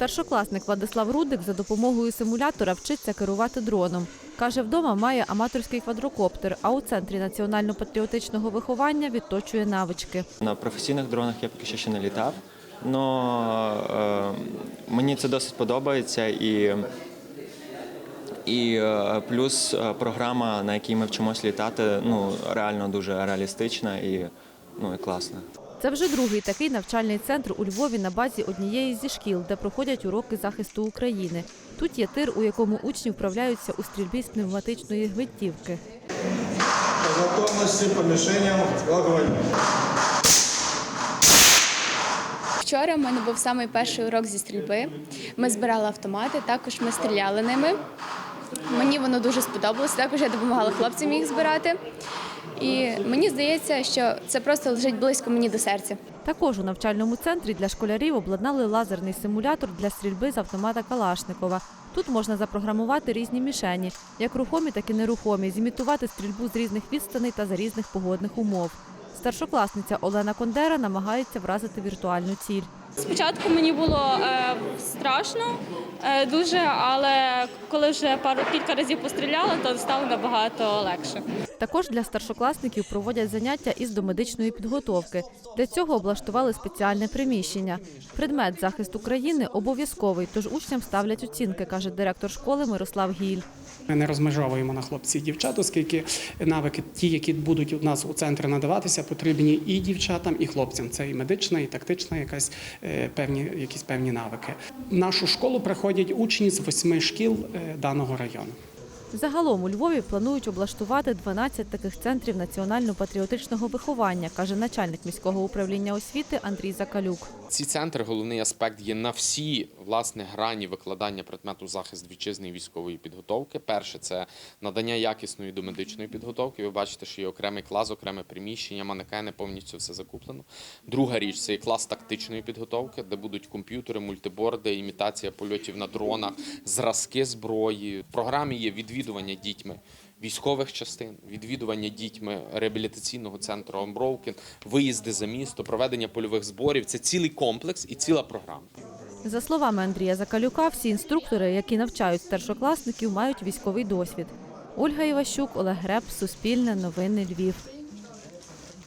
Старшокласник Владислав Рудик за допомогою симулятора вчиться керувати дроном. Каже, вдома має аматорський квадрокоптер, а у центрі національно-патріотичного виховання відточує навички. На професійних дронах я поки що ще не літав, але мені це досить подобається і, і е, плюс е, програма, на якій ми вчимось літати, ну реально дуже реалістична і, ну, і класна. Це вже другий такий навчальний центр у Львові на базі однієї зі шкіл, де проходять уроки захисту України. Тут є тир, у якому учні вправляються у стрільбі з пневматичної гвинтівки. По готовности по огонь. Вчора в мене був самий перший урок зі стрільби. Ми збирали автомати, також ми стріляли ними. Мені воно дуже сподобалось. Також я допомагала хлопцям їх збирати. І мені здається, що це просто лежить близько мені до серця. Також у навчальному центрі для школярів обладнали лазерний симулятор для стрільби з автомата Калашникова. Тут можна запрограмувати різні мішені, як рухомі, так і нерухомі, зімітувати стрільбу з різних відстаней та за різних погодних умов. Старшокласниця Олена Кондера намагається вразити віртуальну ціль. Спочатку мені було е, страшно е, дуже, але коли вже пару кілька разів постріляла, то стало набагато легше. Також для старшокласників проводять заняття із домедичної підготовки. Для цього облаштували спеціальне приміщення. Предмет захист України обов'язковий, тож учням ставлять оцінки, каже директор школи Мирослав Гіль. Ми не розмежовуємо на хлопців і дівчат, оскільки навики, ті, які будуть у нас у центрі надаватися, потрібні і дівчатам, і хлопцям. Це і медична, і тактична, якась е, певні, якісь певні навики. В нашу школу приходять учні з восьми шкіл е, даного району. Загалом у Львові планують облаштувати 12 таких центрів національно-патріотичного виховання, каже начальник міського управління освіти Андрій Закалюк. Ці центри головний аспект є на всі власне грані викладання предмету захист вітчизни і військової підготовки. Перше це надання якісної домедичної підготовки. Ви бачите, що є окремий клас, окреме приміщення, манекени, повністю все закуплено. Друга річ це є клас тактичної підготовки, де будуть комп'ютери, мультиборди, імітація польотів на дронах, зразки зброї. В програмі є відвідування дітьми. Військових частин, відвідування дітьми реабілітаційного центру Омбровкін, виїзди за місто, проведення польових зборів це цілий комплекс і ціла програма. За словами Андрія Закалюка, всі інструктори, які навчають старшокласників, мають військовий досвід. Ольга Іващук, Олег Греб, Суспільне, Новини Львів.